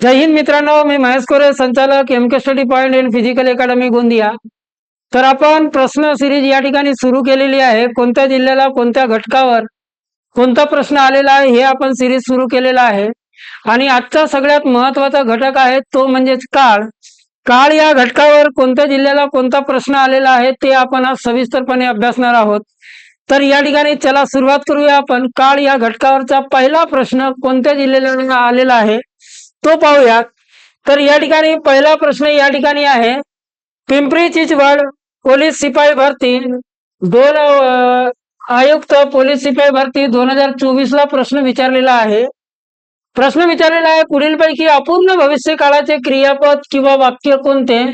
जय हिंद मित्रांनो मी महेश कोरे संचालक M K study point and physical academy Gondia. तर आपण प्रश्न सिरीज या ठिकाणी सुरू केलेली आहे. कोणत्या जिल्ह्याला कोणत्या घटकावर कोणता प्रश्न आलेला आहे हे आपण सिरीज सुरू केलेला आहे. आणि आजचा सगळ्यात महत्त्वाचा घटक आहे तो म्हणजेच काळ. काळ या घटकावर कोणत्या जिल्ह्याला कोणता प्रश्न आलेला आहे ते आपण आज सविस्तरपणे अभ्यासणार आहोत. तर या ठिकाणी चला सुरुवात करूया आपण. काळ या घटकावरचा पहिला प्रश्न कोणत्या जिल्ह्याला आलेला आहे तो पाहूयात तर या ठिकाणी पहिला प्रश्न या ठिकाणी आहे. पिंपरी चिंचवड पोलीस शिपाई भरती दोन आयुक्त पोलीस शिपाई भरती दोन हजार चोवीस ला प्रश्न विचारलेला आहे. प्रश्न विचारलेला आहे पुढीलपैकी अपूर्ण भविष्य काळाचे क्रियापद किंवा वाक्य कोणते?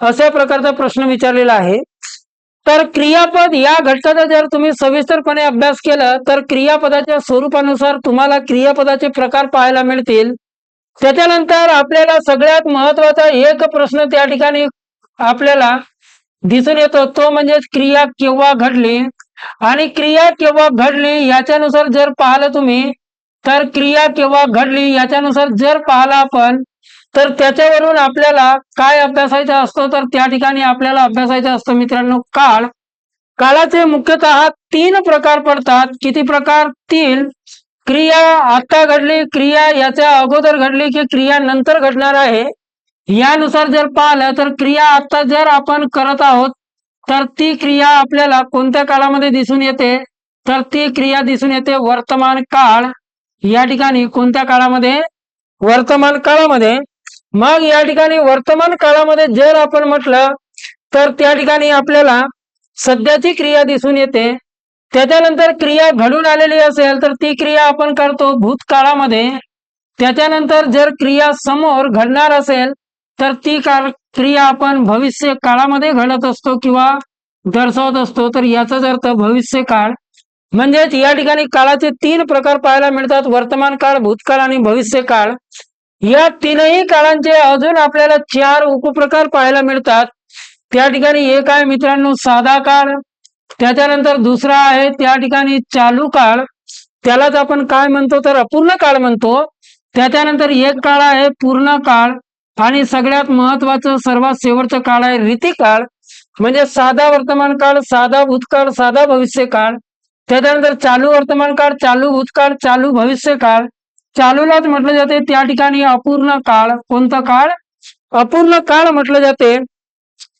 अशा प्रकारचा प्रश्न विचारलेला आहे. तर क्रियापद या घटकाचा जर तुम्ही सविस्तरपणे अभ्यास केला तर क्रियापदाच्या स्वरूपानुसार तुम्हाला क्रियापदाचे प्रकार पाहायला मिळतील. त्याच्यानंतर आपल्याला सगळ्यात महत्त्वाचा एक प्रश्न त्या ठिकाणी आपल्याला दिसून येतो. तो म्हणजे क्रिया केव्हा घडली? आणि क्रिया केव्हा घडली याच्यानुसार जर पाहिलं तुम्ही तर क्रिया केव्हा घडली याच्यानुसार जर पाहिलं आपण तर त्याच्यावरून आपल्याला काय अभ्यासायचं असतं? तर त्या ठिकाणी आपल्याला अभ्यासायचं असतं मित्रांनो काळ. काळाचे मुख्यतः तीन प्रकार पडतात. किती प्रकार? तीन. क्रिया आता घडली क्रिया याच्या अगोदर घडली की क्रिया नंतर घडणार आहे. यानुसार जर पाहिलं तर क्रिया आता जर आपण करत आहोत तर ती क्रिया आपल्याला कोणत्या काळामध्ये दिसून येते? तर ती क्रिया दिसून येते वर्तमान काळ. या ठिकाणी कोणत्या काळामध्ये? वर्तमान काळामध्ये. मग या ठिकाणी वर्तमान काळामध्ये जर आपण म्हटलं तर त्या ठिकाणी आपल्याला सध्याची क्रिया दिसून येते. त्याच्यानंतर क्रिया घडून आलेली असेल तर ती क्रिया आपण करतो भूतकाळामध्ये. त्याच्यानंतर जर क्रिया समोर घडणार असेल तर ती क्रिया आपण भविष्य काळामध्ये घडत असतो किंवा दर्शवत असतो. तर याचाच अर्थ भविष्य काळ म्हणजेच या ठिकाणी काळाचे तीन प्रकार पाहायला मिळतात. वर्तमान काळ भूतकाळ आणि भविष्य काळ या तीनही काळांचे अजून आपल्याला चार उपप्रकार पाहायला मिळतात. त्या ठिकाणी एक आहे मित्रांनो साधा काळ. त्याच्यानंतर दुसरा आहे त्या ठिकाणी चालू काळ. त्यालाच आपण काय म्हणतो तर अपूर्ण काळ म्हणतो. त्याच्यानंतर एक काळ आहे पूर्ण काळ. आणि सगळ्यात महत्वाचं सर्वात शेवटचं काळ आहे रीती काळ म्हणजे साधा वर्तमान काळ साधा भूतकाळ साधा भविष्य काळ. त्याच्यानंतर चालू वर्तमान काळ चालू भूतकाळ चालू भविष्य काळ. चालूलाच म्हटलं जाते त्या ठिकाणी अपूर्ण काळ. कोणता काळ? अपूर्ण काळ म्हटलं जाते.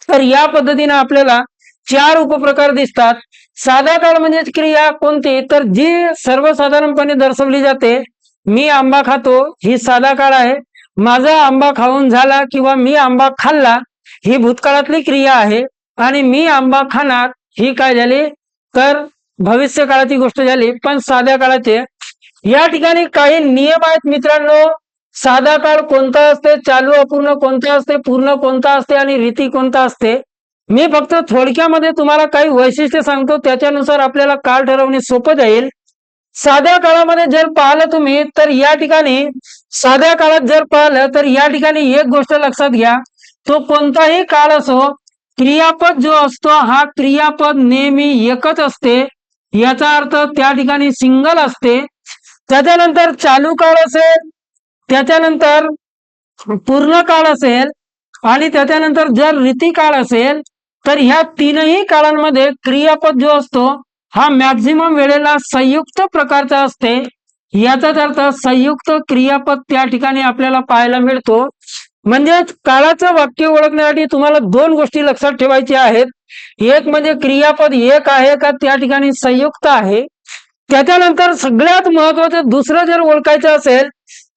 तर या पद्धतीने आपल्याला चार उपप्रकार दिसतात. साधा काळ म्हणजे क्रिया कोणती? तर जी सर्वसाधारणपणे दर्शवली जाते मी आंबा खातो ही साधा काळ आहे. माझा आंबा खाऊन झाला किंवा मी आंबा खाल्ला ही भूतकाळातली क्रिया आहे. आणि मी आंबा खाणार ही काय झाली? तर भविष्य काळाची गोष्ट झाली पण साध्या काळाचे. या ठिकाणी काही नियम आहेत मित्रांनो. साधा काळ कोणता असते? चालू अपूर्ण कोणता असते? पूर्ण कोणता असते? आणि रीती कोणता असते? मी फक्त थोडक्यामध्ये तुम्हाला काही वैशिष्ट्य सांगतो त्याच्यानुसार आपल्याला काळ ठरवणे सोपं जाईल. साध्या काळामध्ये जर पाहिलं तुम्ही तर या ठिकाणी साध्या काळात जर पाहिलं तर या ठिकाणी एक गोष्ट लक्षात घ्या. तो कोणताही काळ असो क्रियापद जो असतो हा क्रियापद नेहमी एकच असते. याचा अर्थ त्या ठिकाणी सिंगल असते. त्याच्यानंतर चालू काळ असेल त्याच्यानंतर पूर्ण काळ असेल आणि त्याच्यानंतर जर रीती काळ असेल तर ह्या तीनही काळांमध्ये क्रियापद जो असतो हा मॅक्झिमम वेळेला संयुक्त प्रकारचा असते. याचाच अर्थ संयुक्त क्रियापद त्या ठिकाणी आपल्याला पाहायला मिळतो. म्हणजेच काळाचं वाक्य ओळखण्यासाठी तुम्हाला दोन गोष्टी लक्षात ठेवायच्या आहेत. एक म्हणजे क्रियापद एक आहे का त्या ठिकाणी संयुक्त आहे. त्याच्यानंतर सगळ्यात महत्वाचं दुसरं जर ओळखायचं असेल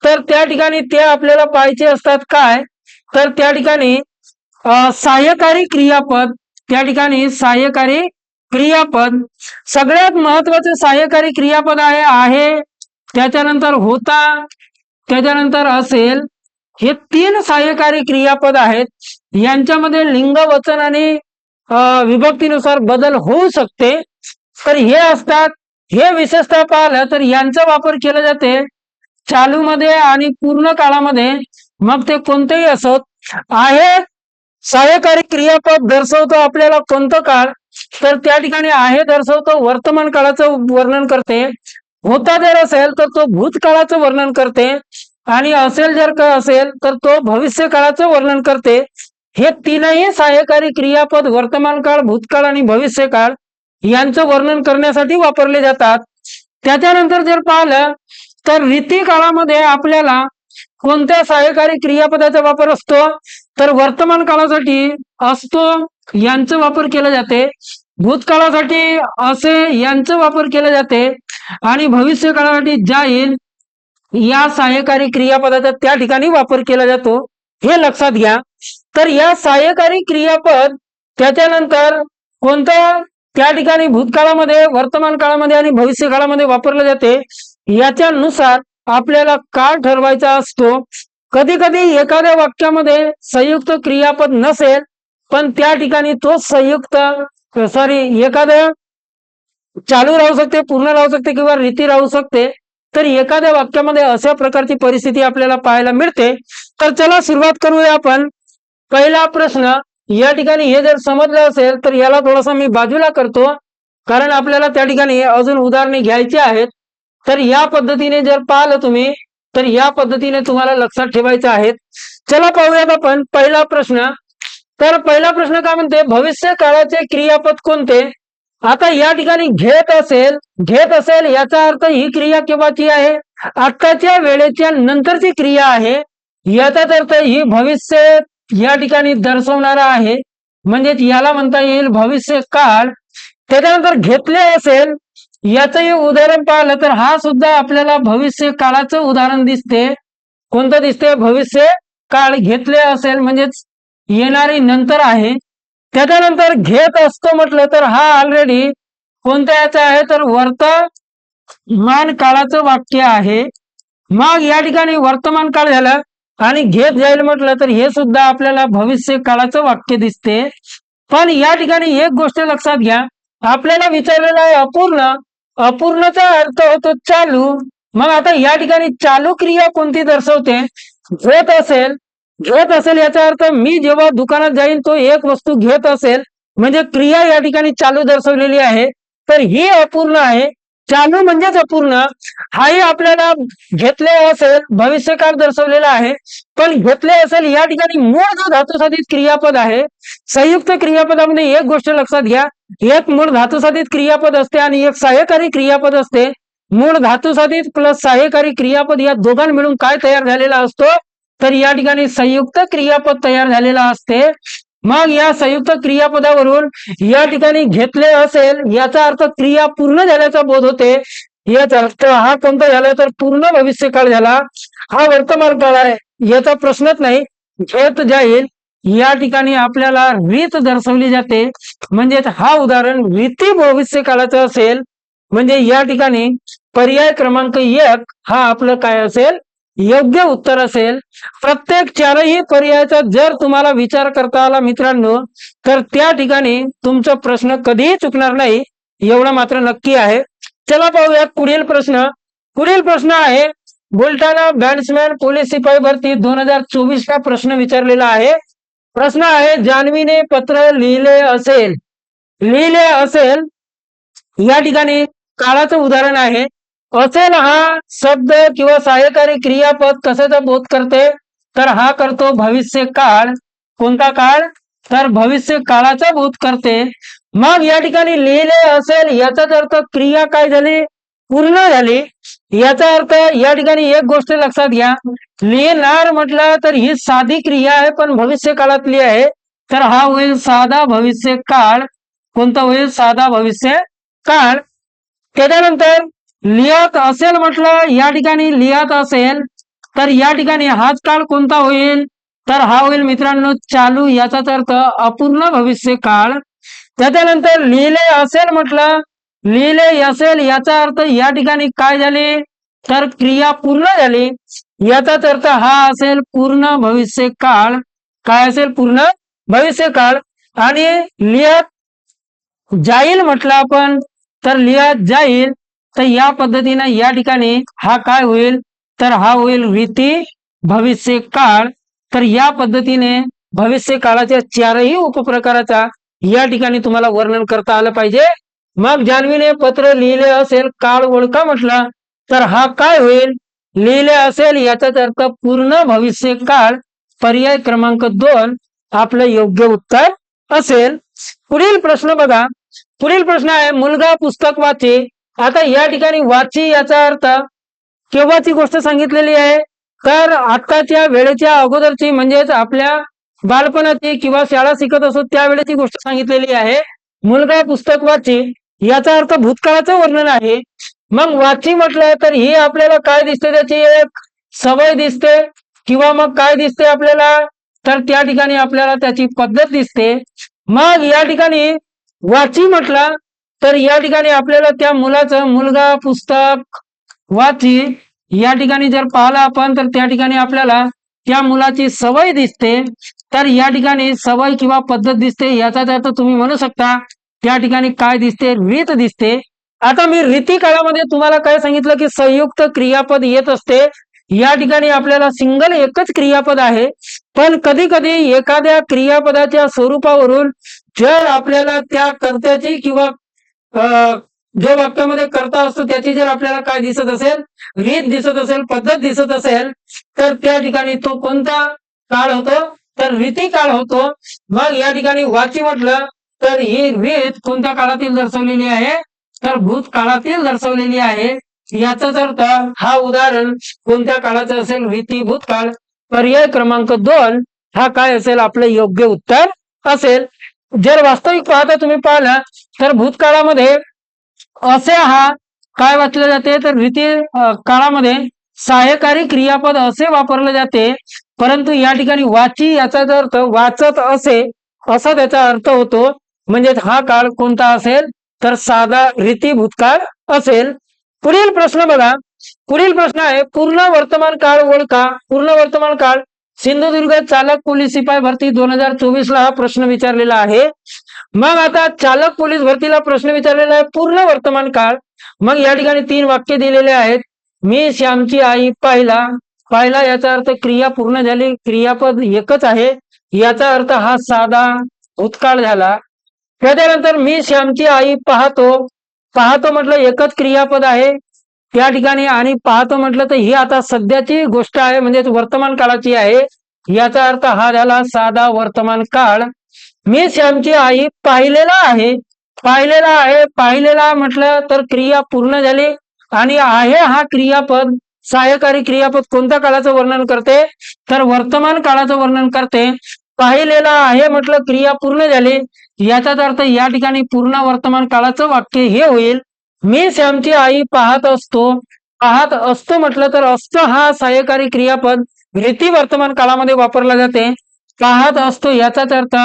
तर त्या ठिकाणी ते आपल्याला पाहायचे असतात काय? तर त्या ठिकाणी सहाय्यकारी क्रियापद त्या ठिकाणी सहाय्यकारी क्रियापद. सगळ्यात महत्त्वाचे सहाय्यकारी क्रियापद आहे आहे त्याच्यानंतर होता त्याच्यानंतर असेल. हे तीन सहाय्यकारी क्रियापद आहेत. यांच्यामध्ये लिंग वचन आणि विभक्तीनुसार बदल होऊ शकते. तर हे असतात. हे विशेषतः पाहिलं तर यांचा वापर केला जाते. चालू मध्ये आणि पूर्ण काळामध्ये. मग ते कोणतेही असोत. आहे सहाय्यकारी क्रियापद दर्शवतो आपल्याला कोणतं काळ? तर त्या ठिकाणी आहे दर्शवतो वर्तमान काळाचं वर्णन करते. होता जर असेल तर तो भूतकाळाचं वर्णन करते. आणि असेल जर का असेल तर तो भविष्य काळाचं वर्णन करते. हे तीनही सहाय्यकारी क्रियापद वर्तमान काळ भूतकाळ आणि भविष्य काळ यांचं वर्णन करण्यासाठी वापरले जातात. त्याच्यानंतर जर पाहिलं तर रीती काळामध्ये आपल्याला कोणत्या सहाय्यकारी क्रियापदाचा वापर असतो? तर वर्तमान काळासाठी असतो यांचा वापर केला जाते. भूतकाळासाठी असे यांचा वापर केला जाते. आणि भविष्य काळासाठी जाईल या सहाय्यकारी क्रियापदाचा त्या ठिकाणी वापर केला जातो. हे लक्षात घ्या. तर या सहाय्यकारी क्रियापद त्याच्यानंतर कोणतं? त्या ठिकाणी भूतकाळामध्ये वर्तमान काळामध्ये आणि भविष्य काळामध्ये वापरले जाते. याच्यानुसार आपल्याला काळ ठरवायचा असतो? कधी कधी एखाद्या वाक्यामध्ये संयुक्त क्रियापद नसेल पण त्या ठिकाणी तो संयुक्त सॉरी एखादं चालू राहू शकते पूर्ण राहू शकते किंवा रीती राहू शकते तर एखाद्या वाक्यामध्ये अशा प्रकारची परिस्थिती आपल्याला पाहायला मिळते. तर चला सुरुवात करूया आपण. पहिला प्रश्न या ठिकाणी हे जर समजलं असेल तर याला थोडासा मी बाजूला करतो कारण आपल्याला त्या ठिकाणी अजून उदाहरणे घ्यायची आहेत. तर या पद्धतीने जर पाहिलं तुम्ही तर या पद्धतीने तुम्हाला लक्षात ठेवायचं आहे. चला पाहूयात आपण पहिला प्रश्न. तर पहिला प्रश्न काय म्हणते? भविष्य काळाचे क्रियापद कोणते? आता या ठिकाणी घेत असेल घेत असेल याचा अर्थ ही क्रिया केव्हाची आहे? आत्ताच्या वेळेच्या नंतरची क्रिया आहे. याचाच अर्थ ही भविष्य या ठिकाणी दर्शवणारा आहे. म्हणजेच याला म्हणता येईल भविष्य काळ त्याच्यानंतर घेतले असेल याचंही उदाहरण पाहिलं तर हा सुद्धा आपल्याला भविष्य काळाचं उदाहरण दिसते. कोणतं दिसते? भविष्य काळ घेतले असेल म्हणजेच येणारी नंतर आहे. त्याच्यानंतर घेत असतो म्हटलं तर हा ऑलरेडी कोणत्या याचा आहे? तर वर्तमान काळाचं वाक्य आहे. मग या ठिकाणी वर्तमान काळ झालं आणि घेत जाईल म्हटलं तर हे सुद्धा आपल्याला भविष्य काळाचं वाक्य दिसते. पण या ठिकाणी एक गोष्ट लक्षात घ्या. आपल्याला विचारलेलं आहे अपूर्ण. अपूर्णचा अर्थ होतो चालू. मग आता या ठिकाणी चालू क्रिया कोणती दर्शवते? घेत असेल. घेत असेल याचा अर्थ मी जेव्हा दुकानात जाईन तो एक वस्तू घेत असेल. म्हणजे क्रिया या ठिकाणी चालू दर्शवलेली आहे. तर ही अपूर्ण आहे. चालू म्हणजेच अपूर्ण. हाही आपल्याला घेतले असेल भविष्यकाळ दर्शवलेला आहे. पण घेतले असेल या ठिकाणी मूळ जो धातुसाधित क्रियापद आहे संयुक्त क्रियापदामध्ये एक गोष्ट लक्षात घ्या. एक मूळ धातुसाधित क्रियापद असते आणि एक सहाय्यकारी क्रियापद असते. मूळ धातुसाधित प्लस सहाय्यकारी क्रियापद या दोघां मिळून काय तयार झालेला असतो? तर या ठिकाणी संयुक्त क्रियापद तयार झालेला असते. मग या संयुक्त क्रियापदावरून या ठिकाणी घेतले असेल याचा अर्थ क्रिया पूर्ण झाल्याचा बोध होते. याचा अर्थ हा कोणता झाला? तर पूर्ण भविष्य काळ झाला. हा वर्तमान काळ आहे. याचा प्रश्नच नाही. घेत जाईल. या ठिकाणी आपल्याला रीत दर्शवली जाते. म्हणजेच हा उदाहरण रीती भविष्य काळाचं असेल. म्हणजे या ठिकाणी पर्याय क्रमांक एक हा आपलं काय असेल? योग्य उत्तर असेल. प्रत्येक चारही पर्यायाचा जर तुम्हाला विचार करता आला मित्रांनो तर त्या ठिकाणी तुमचा प्रश्न कधीही चुकणार नाही. एवढं मात्र नक्की आहे. चला पाहूयात पुढील प्रश्न. पुढील प्रश्न आहे बुलढाणा बॅट्समॅन पोलीस शिपाई भरती दोन हजार चोवीसचा प्रश्न विचारलेला आहे. प्रश्न आहे जान्हवीने पत्र लिहिले असेल. लिहिले असेल या ठिकाणी काळाचं उदाहरण आहे. असेल हा शब्द किंवा सहाय्यकारी क्रियापद कशाचा बोध करते? तर हा करतो भविष्य काळ कोणता काळ? तर भविष्य काळाचा बोध करते. मग या ठिकाणी लिहिले असेल याचाच अर्थ क्रिया काय झाली? पूर्ण झाली. याचा अर्थ या ठिकाणी एक गोष्ट लक्षात घ्या. लिहिणार म्हटलं तर ही साधी क्रिया आहे पण भविष्य काळातली आहे. तर हा होईल साधा भविष्य काळ कोणता होईल? साधा भविष्य काळ त्याच्यानंतर लिहत असेल म्हटलं या ठिकाणी लिहत असेल तर या ठिकाणी हाच काळ कोणता होईल? तर हा होईल मित्रांनो चालू. याचाच अर्थ अपूर्ण भविष्य काळ त्याच्यानंतर लिहिले असेल म्हटलं लिहिले असेल याचा अर्थ या ठिकाणी काय झाले? तर क्रिया पूर्ण झाली. याचाच अर्थ हा असेल पूर्ण भविष्य काळ काय असेल? पूर्ण भविष्य काळ आणि लिहत जाईल म्हटलं आपण तर लिहत जाईल. तर या पद्धतीने या ठिकाणी हा काय होईल? तर हा होईल रीती भविष्य काळ तर या पद्धतीने भविष्य काळाच्या चारही उपप्रकाराचा या ठिकाणी तुम्हाला वर्णन करता आलं पाहिजे. मग जान्हवीने पत्र लिहिले असेल काळ ओळखा म्हटला तर हा काय होईल? लिहिले असेल याचाच अर्थ पूर्ण भविष्य काळ पर्याय क्रमांक दोन आपलं योग्य उत्तर असेल. पुढील प्रश्न बघा. पुढील प्रश्न आहे मुलगा पुस्तक वाचे. आता या ठिकाणी वाची याचा अर्थ केव्हाची गोष्ट सांगितलेली आहे? तर आताच्या वेळेच्या अगोदरची म्हणजेच आपल्या बालपणाची किंवा शाळा शिकत असो त्यावेळेची गोष्ट सांगितलेली आहे. मुलगा पुस्तक वाची. याचा अर्थ भूतकाळाचं वर्णन आहे. मग वाची म्हटलं तर ही आपल्याला काय दिसते? त्याची एक सवय दिसते. किंवा मग काय दिसते आपल्याला? तर त्या ठिकाणी आपल्याला त्याची पद्धत दिसते. मग या ठिकाणी वाची म्हटलं तर या ठिकाणी आपल्याला त्या मुलाचं मुलगा पुस्तक वाची या ठिकाणी जर पाहिलं आपण तर त्या ठिकाणी आपल्याला त्या मुलाची सवय दिसते. तर या ठिकाणी सवय किंवा पद्धत दिसते. याचाच अर्थ तुम्ही म्हणू शकता त्या ठिकाणी काय दिसते? रीत दिसते. आता मी रीती काळामध्ये तुम्हाला काय सांगितलं की संयुक्त क्रियापद येत असते. या ठिकाणी आपल्याला सिंगल एकच क्रियापद आहे. पण कधी कधी एखाद्या क्रियापदाच्या स्वरूपावरून जर आपल्याला त्या कर्त्याची किंवा जो वाक्यामध्ये करता असतो त्याची जर आपल्याला काय दिसत असेल रीत दिसत असेल पद्धत दिसत असेल तर त्या ठिकाणी तो कोणता काळ होतो? तर रीती काळ होतो. मग या ठिकाणी वाची म्हटलं तर ही रीत कोणत्या काळातील दर्शवलेली आहे? तर भूतकाळातील दर्शवलेली आहे. याचाच अर्थ हा उदाहरण कोणत्या काळाचं असेल? रीती भूतकाळ. पर्याय क्रमांक दोन हा काय असेल? आपलं योग्य उत्तर असेल. जर वास्तविक पाहता तुम्ही पाहिलं तर भूतकाळामध्ये असे हा काय वाचले जाते? तर रीती काळामध्ये सहाय्यकारी क्रियापद असे वापरले जाते. परंतु या ठिकाणी वाची याचा जर अर्थ वाचत असे असा त्याचा अर्थ होतो. म्हणजे हा काळ कोणता असेल? तर साधा रीती भूतकाळ असेल. पुढील प्रश्न बघा. पुढील प्रश्न आहे पूर्ण वर्तमान काळ ओळखा पूर्ण वर्तमान काळ? सिंधुदुर्ग चालक पोलीस शिपाई भरती दोन हजार चोवीस ला हा प्रश्न विचारलेला आहे. मग आता चालक पोलीस भरतीला प्रश्न विचारलेला आहे पूर्ण वर्तमान काळ. मग या ठिकाणी तीन वाक्य दिलेले आहेत. मी श्यामची आई पाहिला. पाहिला याचा अर्थ क्रिया पूर्ण झाली. क्रियापद एकच आहे. याचा अर्थ हा साधा भूतकाळ झाला. त्याच्यानंतर मी श्यामची आई पाहतो. पाहतो म्हटलं एकच क्रियापद आहे. त्या ठिकाणी आणि पाहतो म्हटलं तर ही आता सध्याची गोष्ट आहे म्हणजे वर्तमान काळाची आहे. याचा अर्थ हा झाला साधा वर्तमान काळ. मी श्यामची आई पाहिलेला आहे. पाहिलेला आहे पाहिलेला म्हटलं तर क्रिया पूर्ण झाली. आणि आहे हा क्रियापद सहाय्यकारी क्रियापद कोणत्या काळाचं वर्णन करते? तर वर्तमान काळाचं वर्णन करते. पाहिलेला आहे म्हटलं क्रिया पूर्ण झाली. याचाच अर्थ या ठिकाणी पूर्ण वर्तमान काळाचं वाक्य हे होईल. मी श्यामची आई पाहत असतो. पाहत असतो म्हटलं तर असतो हा सहाय्यकारी क्रियापद रीती वर्तमान काळामध्ये वापरला जाते. पाहत असतो याचाच अर्थ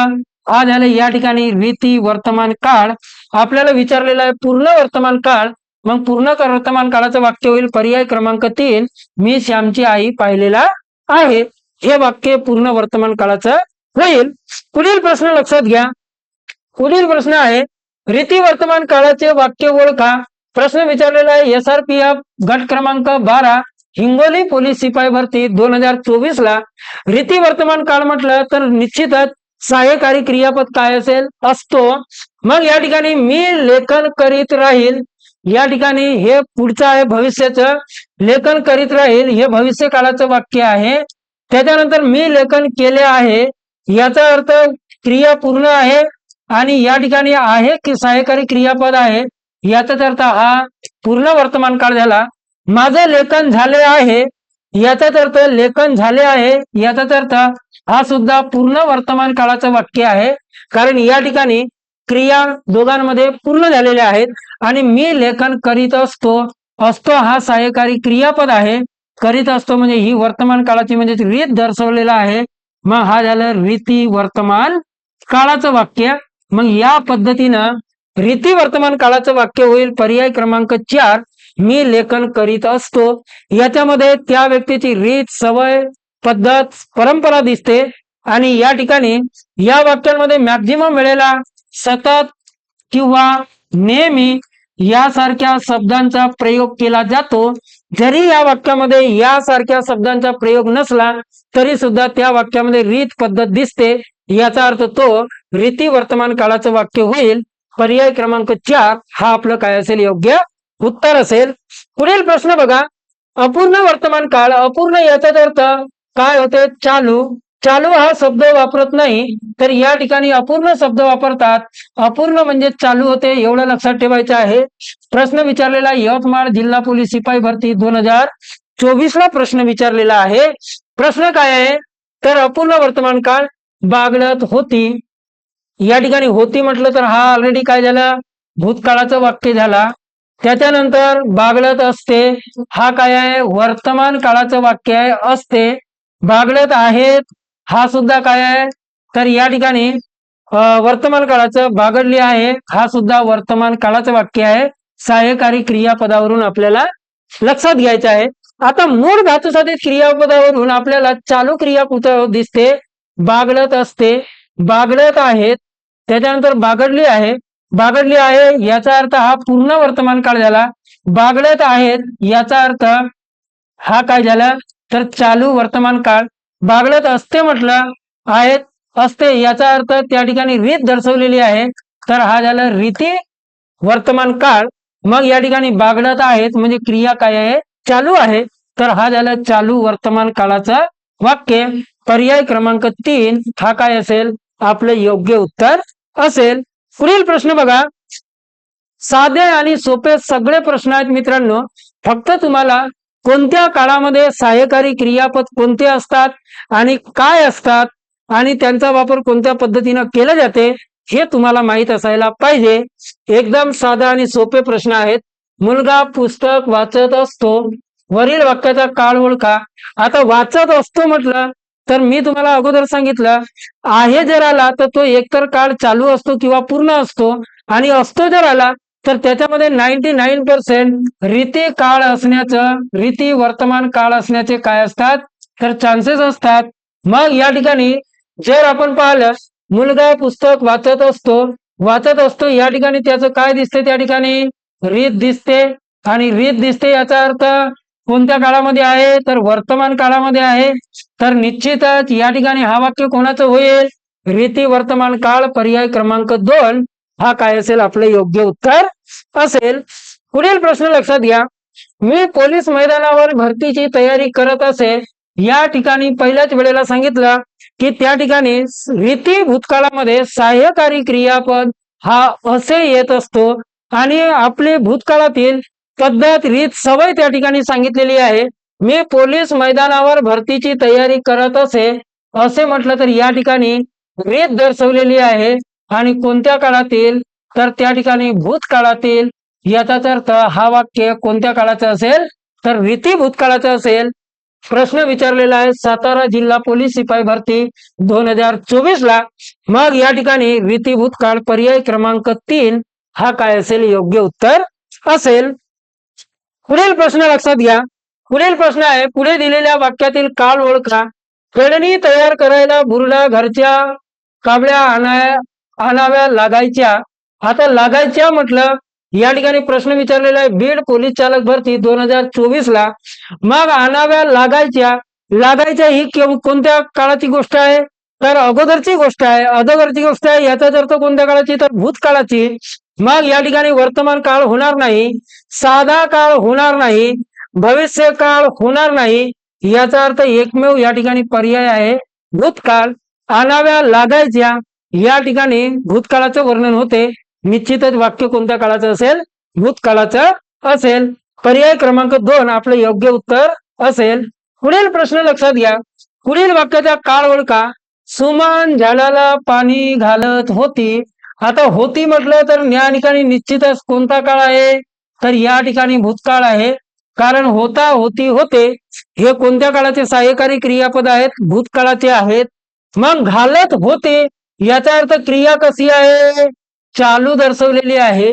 हा झाले या ठिकाणी रीती वर्तमान काळ. आपल्याला विचारलेला आहे पूर्ण वर्तमान काळ? मग पूर्ण वर्तमान काळाचं वाक्य होईल पर्याय क्रमांक तीन. मी श्यामची आई पाहिलेला आहे. हे वाक्य पूर्ण वर्तमान काळाचं होईल. पुढील प्रश्न लक्षात घ्या. पुढील प्रश्न आहे रीती वर्तमान काळाचे वाक्य ओळखा. प्रश्न विचारलेला आहे एस आर पी एफ गट क्रमांक बारा हिंगोली पोलीस शिपाई भरती दोन हजार चोवीस ला. रीती वर्तमान काळ म्हटलं तर निश्चितच सहाय्यकारी क्रियापद काय असेल? असतो. मग या ठिकाणी मी लेखन करीत राहील. या ठिकाणी हे पुढचं आहे भविष्याचं. लेखन करीत राहील. हे भविष्य काळाचं वाक्य आहे. त्याच्यानंतर मी लेखन केले आहे. याचा अर्थ क्रिया पूर्ण आहे आणि या ठिकाणी आहे की सहाय्यकारी क्रियापद आहे. याचाच अर्थ हा पूर्ण वर्तमान काळ झाला. माझे लेखन झाले आहे. याचाच अर्थ लेखन झाले आहे. याचाच अर्थ हा सुद्धा पूर्ण वर्तमान काळाचं वाक्य आहे. कारण या ठिकाणी क्रिया दोघांमध्ये पूर्ण झालेल्या आहेत आणि मी लेखन करीत असतो असतो हा सहाय्यकारी क्रियापद आहे. करीत असतो म्हणजे ही वर्तमान काळाची म्हणजे रीत दर्शवलेला आहे. मग हा झालं रीती वर्तमान काळाचं वाक्य. मग या पद्धतीनं रीती वर्तमान काळाचं वाक्य होईल. पर्याय क्रमांक चार मी लेखन करीत असतो. याच्यामध्ये त्या व्यक्तीची रीत सवय पद्धत परंपरा दिसते. आणि या ठिकाणी या वाक्यांमध्ये मॅक्झिमम वेळेला सतत किंवा नेहमी यासारख्या शब्दांचा प्रयोग केला जातो. जरी या वाक्यामध्ये यासारख्या शब्दांचा प्रयोग नसला तरी सुद्धा त्या वाक्यामध्ये रीत पद्धत दिसते. याचा अर्थ तो रीती वर्तमान काळाचं वाक्य होईल. पर्याय क्रमांक चार हा आपलं काय असेल? योग्य उत्तर असेल. पुढील प्रश्न बघा. अपूर्ण वर्तमान काळ अपूर्ण याचाच अर्थ काय होते? चालू. चालू हा शब्द वापरत नाही तर या ठिकाणी अपूर्ण शब्द वापरतात. अपूर्ण म्हणजे चालू होते एवढं लक्षात ठेवायचं आहे. प्रश्न विचारलेला यवतमाळ जिल्हा पोलीस शिपाई भरती दोन हजार चोवीस ला प्रश्न विचारलेला आहे. प्रश्न काय आहे? तर अपूर्ण वर्तमान काळ बागडत होती. या ठिकाणी होती म्हटलं तर हा ऑलरेडी काय झालं? भूतकाळाचं वाक्य झाला. त्याच्यानंतर बागडत असते हा काय आहे? वर्तमान काळाचं वाक्य आहे असते. बागडत आहेत हा सुद्धा काय आहे? तर या ठिकाणी वर्तमान काळाचं बागडली आहे. हा सुद्धा वर्तमान काळाचं वाक्य आहे. सहाय्यकारी क्रियापदावरून आपल्याला लक्षात घ्यायचं आहे. आता मूळ धातुसाधित क्रियापदावरून आपल्याला चालू क्रिया दिसते? बागडत असते. बागडत आहेत. त्याच्यानंतर बागडली आहे. बागडली आहे याचा अर्थ हा पूर्ण वर्तमान काळ झाला. बागडत आहेत याचा अर्थ हा काय झाला? तर चालू वर्तमान काळ. बागडत असते म्हटलं आहेत असते. याचा अर्थ त्या ठिकाणी रीत दर्शवलेली आहे. तर हा झाला रीती वर्तमान काळ. मग या ठिकाणी बागडत आहेत म्हणजे क्रिया काय आहे? चालू आहे. तर हा झाला चालू वर्तमान काळाचा वाक्य. पर्याय क्रमांक तीन हा काय असेल? आपलं योग्य उत्तर असेल. पुढील प्रश्न बघा. साधे आणि सोपे सगळे प्रश्न आहेत मित्रांनो. फक्त तुम्हाला कोणत्या काळामध्ये सहाय्यकारी क्रियापद कोणते असतात आणि काय असतात आणि त्यांचा वापर कोणत्या पद्धतीनं केला जाते हे तुम्हाला माहीत असायला पाहिजे. एकदम साधा आणि सोपे प्रश्न आहेत. मुलगा पुस्तक वाचत असतो. वरील वाक्याचा काळ ओळखा. आता वाचत असतो म्हटलं तर मी तुम्हाला अगोदर सांगितलं आहे जर आला तर तो एकतर काळ चालू असतो किंवा पूर्ण असतो. आणि असतो जर आला तर त्याच्यामध्ये नाईन्टी नाईन पर्सेंट रीती काळ असण्याचं रीती वर्तमान काळ असण्याचे काय असतात? तर चान्सेस असतात. मग या ठिकाणी जर आपण पाहिलं मुलगा पुस्तक वाचत असतो वाचत असतो या ठिकाणी त्याचं काय दिसते त्या ठिकाणी रीत दिसते. आणि रीत दिसते याचा अर्थ कोणत्या काळामध्ये आहे? तर वर्तमान काळामध्ये आहे. तर निश्चितच या ठिकाणी हा वाक्य कोणाचं होईल? रीती वर्तमान काळ पर्याय क्रमांक दोन हा काय असेल आपलं योग्य उत्तर असेल. पुढील प्रश्न लक्षात घ्या. मी पोलीस मैदानावर भरतीची तयारी करत असे या ठिकाणी पहिल्याच वेळेला सांगितलं की त्या ठिकाणी रीती भूतकाळामध्ये सहाय्यकारी क्रियापद हा असे येत असतो आणि आपली भूतकाळातील पद्धत रीत सवय त्या ठिकाणी सांगितलेली आहे. मी पोलीस मैदानावर भरतीची तयारी करत असे असे म्हटलं तर या ठिकाणी रीत दर्शवलेली आहे. आणि कोणत्या काळातील तर त्या ठिकाणी भूतकाळातील याचाच अर्थ हा वाक्य कोणत्या काळाचं असेल? तर रीती भूतकाळाचं असेल. प्रश्न विचारलेला आहे सातारा जिल्हा पोलीस शिपाई भरती दोन हजार चोवीस ला मग या ठिकाणी रीती भूतकाळ पर्याय क्रमांक तीन हा काय असेल? योग्य उत्तर असेल. पुढील प्रश्न लक्षात घ्या. पुढील प्रश्न आहे पुढे दिलेल्या वाक्यातील काळ ओळखा. खेळणी तयार करायला बुरडा घरच्या काबड्या आणाया आणाव्या लागायच्या आता लागायच्या म्हटलं या ठिकाणी प्रश्न विचारलेला आहे. बीड पोलीस चालक भरती दोन हजार चोवीस ला मग आणाव्या लागायच्या लागायच्या ही कोणत्या काळाची गोष्ट आहे? तर अगोदरची गोष्ट आहे. अगोदरची गोष्ट आहे याचाच अर्थ कोणत्या काळाची तर भूतकाळाची. मग या ठिकाणी वर्तमान काळ होणार नाही. साधा काळ होणार नाही. भविष्य काळ होणार नाही. याचा अर्थ एकमेव या ठिकाणी पर्याय आहे. भूतकाळ. आणाव्या लागायच्या या ठिकाणी भूतकाळाचं वर्णन होते. निश्चितच वाक्य कोणत्या काळाचं असेल? भूतकाळाचं असेल. पर्याय क्रमांक दोन आपलं योग्य उत्तर असेल. पुढील प्रश्न लक्षात घ्या. पुढील वाक्याचा काळ ओळखा. सुमन झाडाला पाणी घालत होती. आता होती म्हटलं तर या ठिकाणी निश्चितच कोणता काळ आहे? तर या ठिकाणी भूतकाळ आहे. कारण होता होती होते. हे कोणत्या काळाचे सहाय्यकारी क्रियापद आहेत? भूतकाळाचे आहेत. मग घालत होते. याचा अर्थ क्रिया कशी आहे? चालू दर्शवलेली आहे.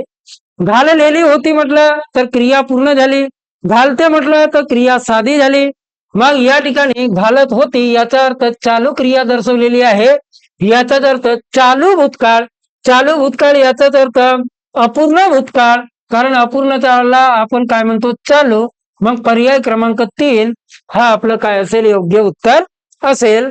घाललेली होती म्हटलं तर क्रिया पूर्ण झाली. घालते म्हटलं तर क्रिया साधी झाली. मग या ठिकाणी घालत होती याचा अर्थ चालू क्रिया दर्शवलेली आहे. याचाच अर्थ चालू भूतकाळ. चालू भूतकाळ याचाच अर्थ अपूर्ण भूतकाळ. कारण अपूर्ण काळाला आपण काय म्हणतो? चालू. मग पर्याय क्रमांक तीन हा आपलं काय असेल? योग्य उत्तर असेल.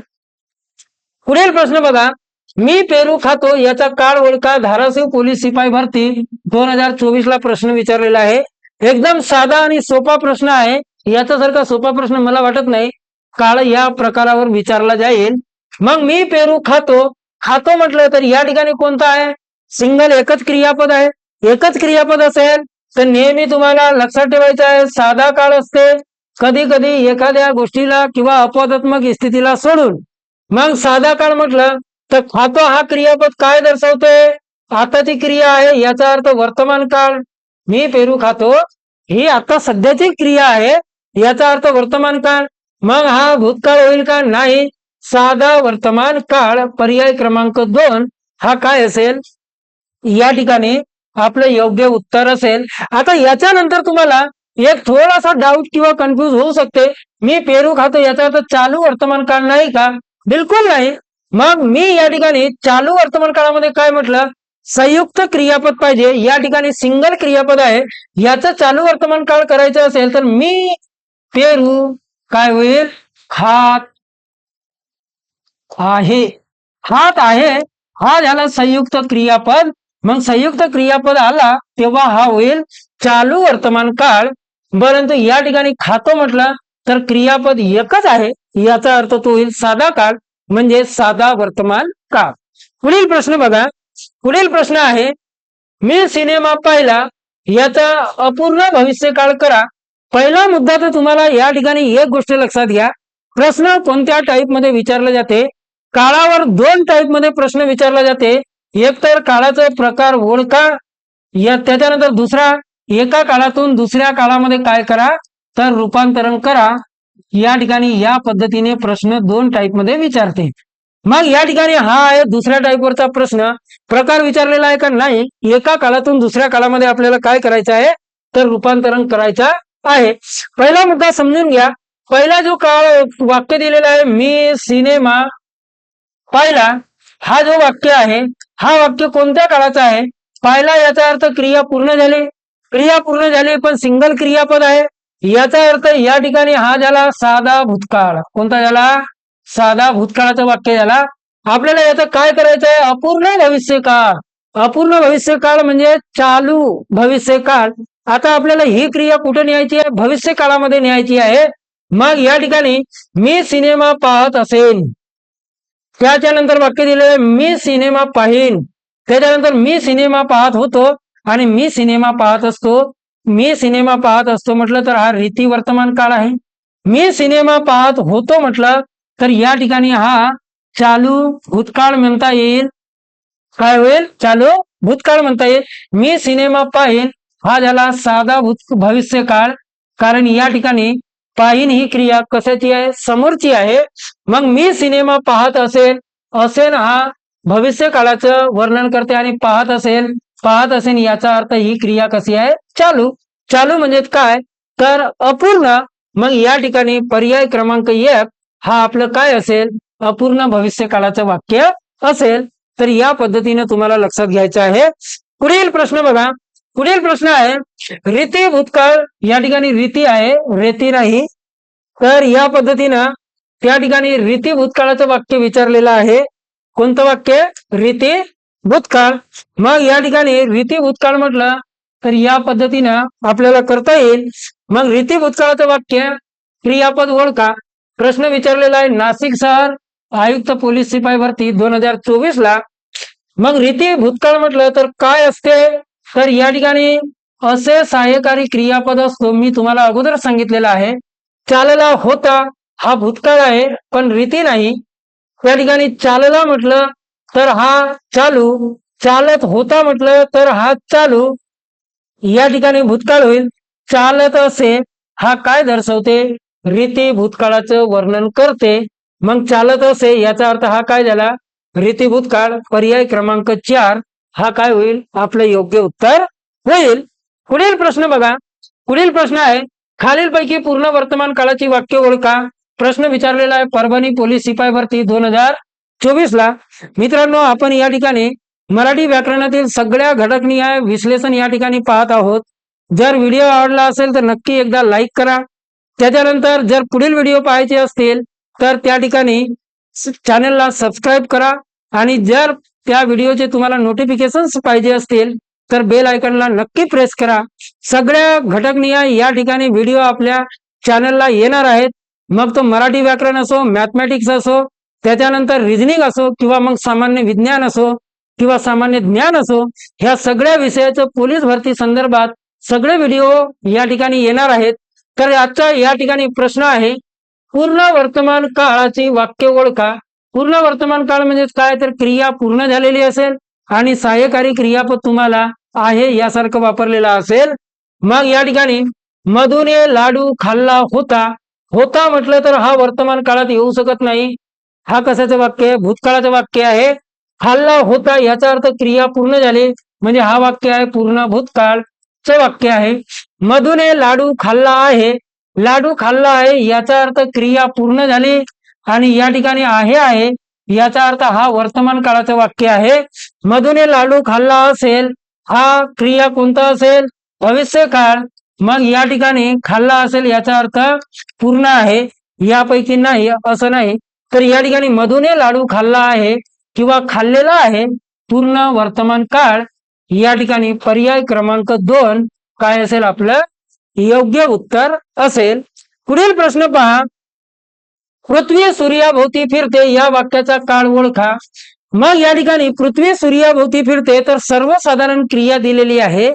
पुढील प्रश्न बघा. मी पेरू खातो याचा काळ ओळखा धाराशिव पोलीस शिपाई भरती दोन हजार चोवीस ला प्रश्न विचारलेला आहे. एकदम साधा आणि सोपा प्रश्न आहे. याच्यासारखा सोपा प्रश्न मला वाटत नाही. काळ या प्रकारावर विचारला जाईल. मग मी पेरू खातो. खातो म्हटलं तर या ठिकाणी कोणता आहे? सिंगल एकच क्रियापद आहे. एकच क्रियापद असेल तर नेहमी तुम्हाला लक्षात ठेवायचं आहे साधा काळ असते. कधी कधी एखाद्या गोष्टीला किंवा अपवादात्मक स्थितीला सोडून. मग साधा काळ म्हटलं तर खातो हा क्रियापद काय दर्शवतोय? आताची क्रिया आहे याचा अर्थ वर्तमान काळ. मी पेरू खातो ही आता सध्याची क्रिया आहे याचा अर्थ वर्तमान काळ. मग हा भूतकाळ होईल का? नाही. साधा वर्तमान काळ पर्याय क्रमांक दोन हा काय असेल? या ठिकाणी आपलं योग्य उत्तर असेल. आता याच्यानंतर तुम्हाला एक थोडासा डाऊट किंवा कन्फ्युज होऊ शकते. मी पेरू खातो याचा अर्थ चालू वर्तमान काळ नाही का? बिलकुल नाही. मग मी या ठिकाणी चालू वर्तमान काळामध्ये काय म्हटलं? संयुक्त क्रियापद पाहिजे. या ठिकाणी सिंगल क्रियापद आहे. याचं चालू वर्तमान काळ करायचं असेल तर मी पेरू काय होईल? खात आहे. हात आहे. हा झाला संयुक्त क्रियापद. मग संयुक्त क्रियापद आला तेव्हा हा होईल चालू वर्तमान काळ. परंतु या ठिकाणी खातो म्हटलं तर क्रियापद एकच आहे. याचा अर्थ तो होईल साधा काळ. म्हणजे साधा वर्तमान काळ. पुढील प्रश्न बघा. पुढील प्रश्न आहे मी सिनेमा पाहिला याचा अपूर्ण भविष्य काळ करा. पहिला मुद्दा तर तुम्हाला या ठिकाणी एक गोष्ट लक्षात घ्या. प्रश्न कोणत्या टाईपमध्ये विचारले जाते? काळावर दोन टाईपमध्ये प्रश्न विचारला जाते. एक तर काळाचा प्रकार ओळखा या त्याच्यानंतर दुसरा एका काळातून दुसऱ्या काळामध्ये काय करा? तर रूपांतरण करा. या ठिकाणी या पद्धतीने प्रश्न दोन टाईपमध्ये विचारते. मग या ठिकाणी हा आहे दुसऱ्या टाईपवरचा प्रश्न. प्रकार विचारलेला आहे का? नाही. एका काळातून दुसऱ्या काळामध्ये आपल्याला काय करायचं आहे? तर रूपांतरण करायचं आहे. पहिला मुद्दा समजून घ्या. पहिला जो काळ वाक्य दिलेला आहे मी सिनेमा पाहिला हा जो वाक्य आहे हा वाक्य कोणत्या काळाचा आहे? पाहिला याचा अर्थ क्रिया पूर्ण झाली. क्रिया पूर्ण झाली पण सिंगल क्रियापद आहे. याचा अर्थ या ठिकाणी हा झाला साधा भूतकाळ. कोणता झाला? साधा भूतकाळाचं वाक्य झाला. आपल्याला याचं काय करायचं आहे? अपूर्ण भविष्य काळ अपूर्ण भविष्य काळ म्हणजे चालू भविष्य काळ आता आपल्याला ही क्रिया कुठे न्यायची आहे? भविष्य काळामध्ये न्यायची आहे. मग या ठिकाणी मी सिनेमा पाहत असेन. त्याच्यानंतर वाक्य दिले मी सिनेमा पाहीन. त्याच्यानंतर मी सिनेमा पाहत होतो आणि मी सिनेमा पाहत असतो. मी सिनेमा पाहत असतो म्हटलं तर हा रीती वर्तमान काळ आहे. मी सिनेमा पाहत होतो म्हटलं तर या ठिकाणी हा चालू भूतकाळ म्हणता येईल. काय होईल? चालू भूतकाळ म्हणता येईल. मी सिनेमा पाहीन. हा झाला साधा भूत भविष्य काळ कारण या ठिकाणी पाहीन ही क्रिया कशाची आहे? समोरची आहे. मग मी सिनेमा पाहत असेल असेल हा भविष्य काळाचं वर्णन करते आणि पाहत असेल पाहत असेल याचा अर्थ ही क्रिया कशी आहे? चालू. चालू म्हणजे काय? तर अपूर्ण मग या ठिकाणी पर्याय क्रमांक एक हा आपलं काय असेल? अपूर्ण भविष्य काळाचं वाक्य असेल. तर या पद्धतीने तुम्हाला लक्षात घ्यायचं आहे. पुढील प्रश्न बघा. पुढील प्रश्न आहे रीती भूतकाळ या ठिकाणी रीती आहे रेती नाही. तर या पद्धतीनं त्या ठिकाणी रीती भूतकाळाचं वाक्य विचारलेलं आहे. कोणतं वाक्य? रीती भूतकाळ. मग या ठिकाणी रीती भूतकाळ म्हटलं तर या पद्धतीनं आपल्याला करता येईल. मग रीती भूतकाळाचं वाक्य क्रियापद ओळखा. प्रश्न विचारलेला आहे नाशिक शहर आयुक्त पोलीस शिपाई भरती दोन हजार चोवीस ला मग रीती भूतकाळ म्हटलं तर काय असते? तर या ठिकाणी असे सहाय्यकारी क्रियापद असतो मी तुम्हाला अगोदर सांगितलेलं आहे. चालला होता हा भूतकाळ आहे पण रीती नाही. त्या ठिकाणी चालला म्हटलं तर हा चालू. चालत होता म्हटलं तर हा चालू. या ठिकाणी भूतकाळ होईल. चालत असे हा काय दर्शवते? रीती भूतकाळाचं वर्णन करते. मग चालत असे याचा अर्थ हा काय झाला? रीती भूतकाळ पर्याय क्रमांक चार हा काय होईल? आपलं योग्य उत्तर होईल. पुढील प्रश्न बघा. पुढील प्रश्न आहे खालीलपैकी पूर्ण वर्तमान काळाची वाक्य ओळखा. प्रश्न विचारलेला आहे परभणी पोलीस शिपाई भरती दोन हजार चोवीस ला. मित्रांनो आपण या ठिकाणी मराठी व्याकरणातील सगळ्या घटकनिहाय विश्लेषण या ठिकाणी पाहत आहोत. जर व्हिडिओ आवडला असेल तर नक्की एकदा लाईक करा. त्याच्यानंतर जर पुढील व्हिडिओ पाहायचे असतील तर त्या ठिकाणी चॅनलला सबस्क्राईब करा. आणि जर त्या व्हिडिओचे तुम्हाला नोटिफिकेशन्स पाहिजे असतील तर बेल आयकॉनला नक्की प्रेस करा. सगळ्या घटकनिहाय या ठिकाणी व्हिडिओ आपल्या चॅनलला येणार आहेत. मग तो मराठी व्याकरण असो मॅथमॅटिक्स असो त्याच्यानंतर रिझनिंग असो किंवा मग सामान्य विज्ञान असो किंवा सामान्य ज्ञान असो ह्या सगळ्या विषयाचं पोलीस भरती संदर्भात सगळे व्हिडिओ या ठिकाणी येणार आहेत. तर आजचा या ठिकाणी प्रश्न आहे पूर्ण वर्तमान काळाची वाक्य ओळखा. पूर्ण वर्तमान काळ म्हणजे काय? तर क्रिया पूर्ण झालेली असेल आणि सहाय्यकारी क्रियापद तुम्हाला आहे यासारखं वापरलेलं असेल. मग या ठिकाणी मधुने लाडू खाल्ला होता. होता म्हटलं तर हा वर्तमान काळात येऊ शकत नाही. हा कशाचं वाक्य आहे? भूतकाळाचं वाक्य आहे. खाल्ला होता याचा अर्थ क्रिया पूर्ण झाली. म्हणजे हा वाक्य आहे पूर्ण भूतकाळचं वाक्य आहे. मधुने लाडू खाल्ला आहे. लाडू खाल्ला आहे याचा अर्थ क्रिया पूर्ण झाली. आणि या ठिकाणी आहे आहे. याचा अर्थ हा वर्तमान काळाचं वाक्य आहे. मधुने लाडू खाल्ला असेल हा क्रिया कोणता असेल? भविष्य काळ मग या ठिकाणी खाल्ला असेल याचा अर्थ पूर्ण आहे. यापैकी नाही असं नाही. तर या ठिकाणी मधुने लाडू खाल्ला आहे किंवा खाल्लेला आहे. पूर्ण वर्तमान काळ या ठिकाणी पर्याय क्रमांक दोन काय असेल आपलं? योग्य उत्तर असेल. पुढील प्रश्न पहा. पृथ्वी सूर्याभोवती फिरते या वाक्याचा काळ ओळखा. मग या ठिकाणी पृथ्वी सूर्याभोवती फिरते तर सर्वसाधारण क्रिया दिलेली आहे.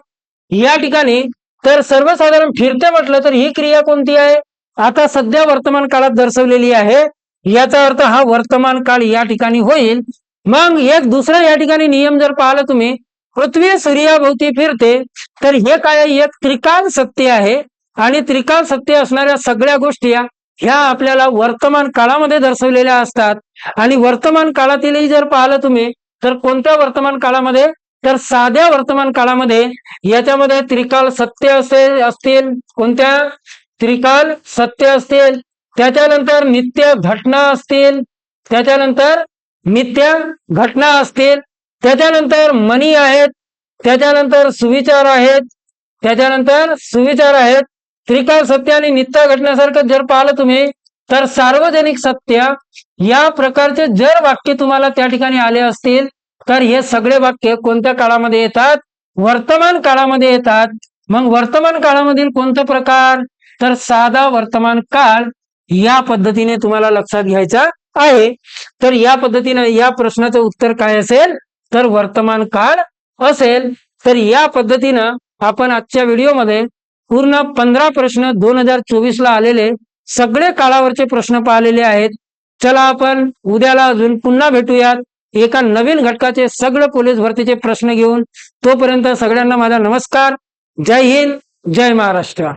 या ठिकाणी तर सर्वसाधारण फिरते म्हटलं तर ही क्रिया कोणती आहे? आता सध्या वर्तमान काळात दर्शवलेली आहे. याचा अर्थ हा वर्तमान काळ या ठिकाणी होईल. मग एक दुसरा या ठिकाणी नियम जर पाहिला तुम्ही पृथ्वी सूर्याभोवती फिरते तर हे काय एक त्रिकाल सत्य आहे. आणि त्रिकाल सत्य असणाऱ्या सगळ्या गोष्टी ह्या आपल्याला वर्तमान काळामध्ये दर्शवलेल्या असतात. आणि वर्तमान काळातीलही जर पाहिलं तुम्ही तर कोणत्या वर्तमान काळामध्ये? तर साध्या वर्तमान काळामध्ये. याच्यामध्ये त्रिकाल सत्य असे असतील. कोणत्या? त्रिकाल सत्य असतील. त्याच्यानंतर नित्य घटना असतील त्याच्यानंतर नित्य घटना असतील त्याच्यानंतर मनी आहेत त्याच्यानंतर सुविचार आहेत त्याच्यानंतर सुविचार आहेत. त्रिकाल सत्य आणि नित्य घटनेसारखं जर पाहिलं तुम्ही तर सार्वजनिक सत्य या प्रकारचे जर वाक्य तुम्हाला त्या ठिकाणी आले असतील तर हे सगळे वाक्य कोणत्या काळामध्ये येतात? वर्तमान काळामध्ये येतात. मग वर्तमान काळामधील कोणता प्रकार? तर साधा वर्तमान काळ या पद्धतीने तुम्हाला लक्षात घ्यायचा आहे. तर या पद्धतीने या प्रश्नाचं उत्तर काय असेल? तर वर्तमान काळ असेल. तर या पद्धतीनं आपण आजच्या व्हिडिओमध्ये पूर्ण पंधरा प्रश्न दोन हजार चोवीस ला आलेले सगळे काळावरचे प्रश्न पाहिलेले आहेत. चला आपण उद्याला अजून पुन्हा भेटूयात. एका नवीन घटकाचे सगळे पोलीस भरतीचे प्रश्न घेऊन तोपर्यंत सगळ्यांना माझा नमस्कार. जय हिंद जय महाराष्ट्र.